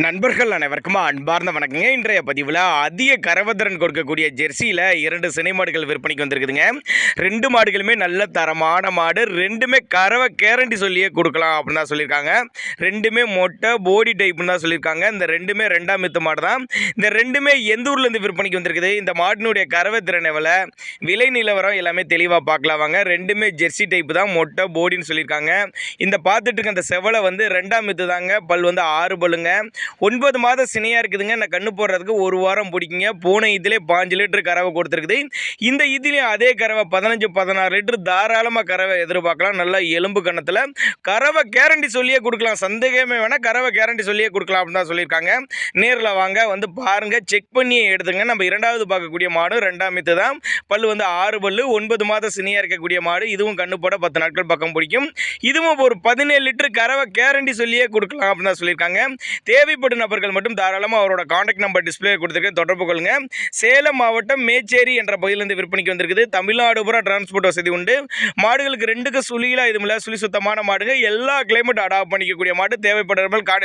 நண்பர்கள் அனைவருக்கும் அன்பார்ந்த வணக்கங்க. இன்றைய பதிவில் அதிக கரவத்திறன் கொடுக்கக்கூடிய ஜெர்சியில் இரண்டு சினை மாடுகள் விற்பனைக்கு வந்திருக்குதுங்க. ரெண்டு மாடுகளுமே நல்ல தரமான மாடு. ரெண்டுமே கறவை கேரண்டி சொல்லியே கொடுக்கலாம் அப்படின்னு தான் சொல்லியிருக்காங்க. ரெண்டுமே மொட்டை போடி டைப்னு தான் சொல்லியிருக்காங்க. இந்த ரெண்டுமே ரெண்டாம் மித்து மாடு தான் இந்த ரெண்டுமே எந்த ஊர்லேருந்து விற்பனைக்கு வந்திருக்குது? இந்த மாட்டினுடைய கறவை திறன் எவ்வளோ? விலை நிலவரம் எல்லாமே தெளிவாக பார்க்கலாம் வாங்க. ரெண்டுமே ஜெர்சி டைப் தான். மொட்டை போடின்னு சொல்லியிருக்காங்க. இந்த பார்த்துட்டு இருக்க அந்த செவலை வந்து ரெண்டாம் மித்து தாங்க பல் வந்து ஆறு பல்லுங்க. ஒன்பது மாதம் சினையாக இருக்குதுங்க. நான் கண்ணு போடுறதுக்கு ஒரு வாரம் பிடிக்குங்க. போன இதிலே பாஞ்சு லிட்டர் கறவை கொடுத்துருக்குது. இந்த இதுலேயும் அதே கறவை பதினஞ்சு பதினாறு லிட்டர் தாராளமாக கறவை எதிர்பார்க்கலாம். நல்லா எலும்பு கணத்தில் கறவை கேரண்டி சொல்லியே கொடுக்கலாம். சந்தேகமே வேணால் கறவை கேரண்டி சொல்லியே கொடுக்கலாம் அப்படின்னு தான் சொல்லியிருக்காங்க. நேரில் வாங்க. வந்து பாருங்கள் செக் பண்ணி எடுத்துங்க நம்ம இரண்டாவது பார்க்கக்கூடிய மாடு ரெண்டாம் மித்து தான். பல்லு வந்து ஆறு பல்லு ஒன்பது மாதம் சினியாக இருக்கக்கூடிய மாடு. இதுவும் கண்ணு போட பத்து நாட்கள் பக்கம் பிடிக்கும். இதுவும் ஒரு பதினேழு லிட்டர் கறவை கேரண்டி சொல்லியே கொடுக்கலாம் அப்படின்னு தான் சொல்லியிருக்காங்க. தேவை தேவைப்படும் நபர்கள் மட்டும் தாராளமாக அவரோட காண்டாக்ட் நம்பர் டிஸ்பிளே கொடுத்துருக்கேன் தொடர்பு கொள்ளுங்க. சேலம் மாவட்டம் மேச்சேரி என்ற பகுதியிலிருந்து விற்பனைக்கு வந்திருக்குது. தமிழ்நாடு பூரா டிரான்ஸ்போர்ட் வசதி உண்டு. மாடுகளுக்கு ரெண்டுக்கு சுழியில இதுமில்ல. சுழி சுத்தமான மாடுங்க. எல்லா கிளைமேட் அடாப்ட் பண்ணிக்கக்கூடிய மாடு. தேவைப்படுறவர்கள் காடு